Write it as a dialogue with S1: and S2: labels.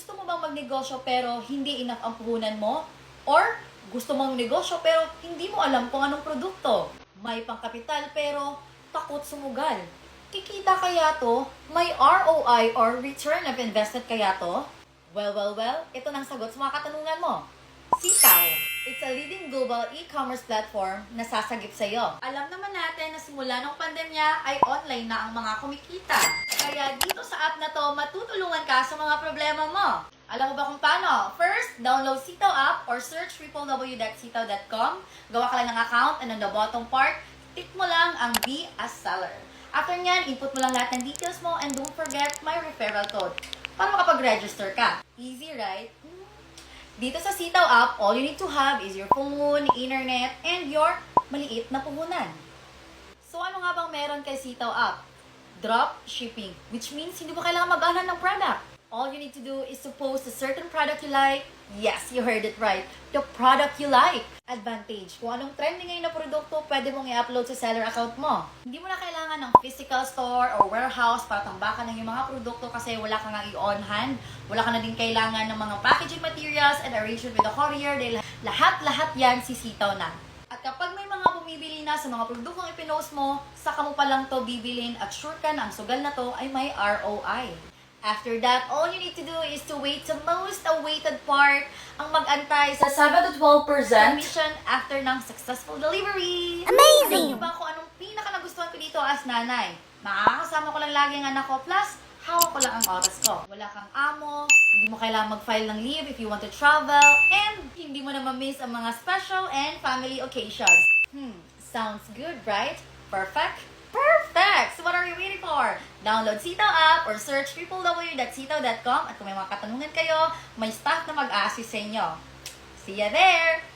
S1: Gusto mo bang magnegosyo pero hindi enough ang puhunan mo? Or gusto mong negosyo pero hindi mo alam kung anong produkto? May pangkapital pero takot sumugal. Kikita kaya to? May ROI or return of invested kaya to? Well, well, well, ito nang sagot sa mga katanungan mo. Sitaw. It's a leading global e-commerce platform na sasagip sa iyo. Alam naman natin na simula ng pandemya ay online na ang mga kumikita. Kaya dito app na to, matutulungan ka sa mga problema mo. Alam mo ba kung paano? First, download Sitaw app or search www.sitaw.com. Gawa ka lang ng account and on the bottom part, tick mo lang ang Be a Seller. After nyan, input mo lang lahat ng details mo and don't forget my referral code para makapag-register ka. Easy, right? Dito sa Sitaw app, all you need to have is your phone, internet, and your maliit na puhunan. So ano nga bang meron kay Sitaw app? Drop shipping, which means hindi mo kailangan mag-anan ng product. All you need to do is to post a certain product you like. Yes, you heard it right. The product you like. Advantage. Kung anong trending ngayon na produkto, pwede mong i-upload sa seller account mo. Hindi mo na kailangan ng physical store or warehouse para tambakan ng yung mga produkto kasi wala ka nga i-on hand. Wala ka na din kailangan ng mga packaging materials and arrangement with the courier lahat-lahat yan sisitaw na. Bumibili na sa mga produktong ipinost mo, saka mo pa lang to bibilin at sure ka na ang sugal na to ay may ROI. After that, all you need to do is to wait sa most awaited part, ang mag-antay sa 7 to 12% commission after ng successful delivery. Alam niyo ba kung anong pinaka nagustuhan ko dito as nanay? Makakasama ko lang lagi ang anak ko, plus hawak ko lang ang oras ko. Wala kang amo, hindi mo kailangan mag-file ng leave if you want to travel, and hindi mo na ma-miss ang mga special and family occasions. Hmm, sounds good, right? Perfect? Perfect! So what are you waiting for? Download Sitaw app or search www.sitaw.com at kung may mga katanungan kayo, may staff na mag-assist sa inyo. See ya there!